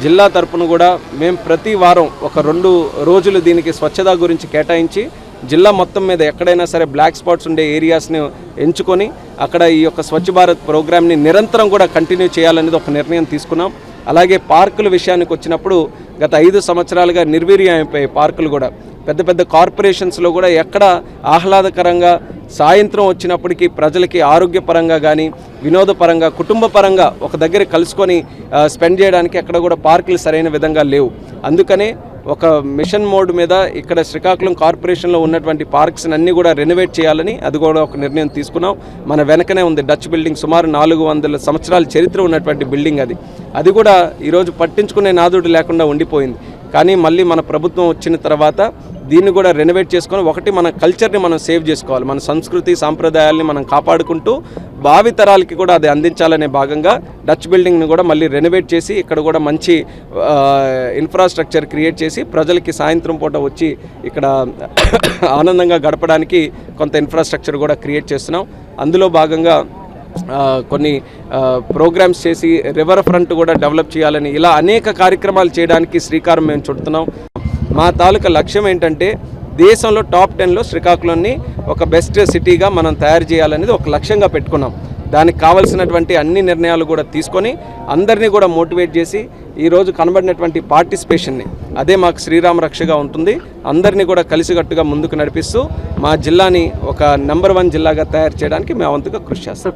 జిల్లా తరపున కూడా మేము ప్రతి వారం ఒక రెండు రోజులు దీనికి స్వచ్ఛత గురించి కేటాయించి జిల్లా మొత్తం మీద ఎక్కడైనా సరే బ్లాక్ స్పాట్స్ ఉండే ఏరియాస్ని ఎంచుకొని అక్కడ ఈ యొక్క స్వచ్ఛ భారత్ ప్రోగ్రామ్ని నిరంతరం కూడా కంటిన్యూ చేయాలనేది ఒక నిర్ణయం తీసుకున్నాం. అలాగే పార్కుల విషయానికి వచ్చినప్పుడు గత ఐదు సంవత్సరాలుగా నిర్వీర్యం అయిపోయాయి పార్కులు కూడా. పెద్ద పెద్ద కార్పొరేషన్స్లో కూడా ఎక్కడ ఆహ్లాదకరంగా సాయంత్రం వచ్చినప్పటికీ ప్రజలకి ఆరోగ్యపరంగా కానీ వినోదపరంగా కుటుంబ పరంగా ఒక దగ్గర కలుసుకొని స్పెండ్ చేయడానికి ఎక్కడ కూడా పార్కులు సరైన విధంగా లేవు. అందుకనే ఒక మిషన్ మోడ్ మీద ఇక్కడ శ్రీకాకుళం కార్పొరేషన్లో ఉన్నటువంటి పార్క్స్ అన్నీ కూడా రెనోవేట్ చేయాలని అది కూడా ఒక నిర్ణయం తీసుకున్నాం. మన వెనకనే ఉంది డచ్ బిల్డింగ్ సుమారు నాలుగు వందల సంవత్సరాల చరిత్ర ఉన్నటువంటి బిల్డింగ్ అది. అది కూడా ఈరోజు పట్టించుకునే నాదుడు లేకుండా ఉండిపోయింది. కానీ మళ్ళీ మన ప్రభుత్వం వచ్చిన తర్వాత దీన్ని కూడా రెనోవేట్ చేసుకొని ఒకటి మన కల్చర్ని మనం సేవ్ చేసుకోవాలి. మన సంస్కృతి సాంప్రదాయాల్ని మనం కాపాడుకుంటూ భావితరాలకి కూడా అది అందించాలనే భాగంగా డచ్ బిల్డింగ్ని కూడా మళ్ళీ రెనోవేట్ చేసి ఇక్కడ కూడా మంచి ఇన్ఫ్రాస్ట్రక్చర్ క్రియేట్ చేసి ప్రజలకి సాయంత్రం పూట వచ్చి ఇక్కడ ఆనందంగా గడపడానికి కొంత ఇన్ఫ్రాస్ట్రక్చర్ కూడా క్రియేట్ చేస్తున్నాం. అందులో భాగంగా కొన్ని ప్రోగ్రామ్స్ చేసి రివర్ ఫ్రంట్ కూడా డెవలప్ చేయాలని ఇలా అనేక కార్యక్రమాలు చేయడానికి శ్రీకారం మేము చుడుతున్నాం. మా తాలూకా లక్ష్యం ఏంటంటే దేశంలో టాప్ టెన్లో శ్రీకాకుళంని ఒక బెస్ట్ సిటీగా మనం తయారు చేయాలనేది ఒక లక్ష్యంగా పెట్టుకున్నాం. దానికి కావలసినటువంటి అన్ని నిర్ణయాలు కూడా తీసుకొని అందరినీ కూడా మోటివేట్ చేసి ఈరోజు కనబడినటువంటి పార్టిసిపేషన్ని అదే మాకు శ్రీరామ రక్షగా ఉంటుంది. అందరినీ కూడా కలిసికట్టుగా ముందుకు నడిపిస్తూ మా జిల్లాని ఒక నెంబర్ వన్ జిల్లాగా తయారు చేయడానికి మేము వంతుగా కృషి చేస్తాం.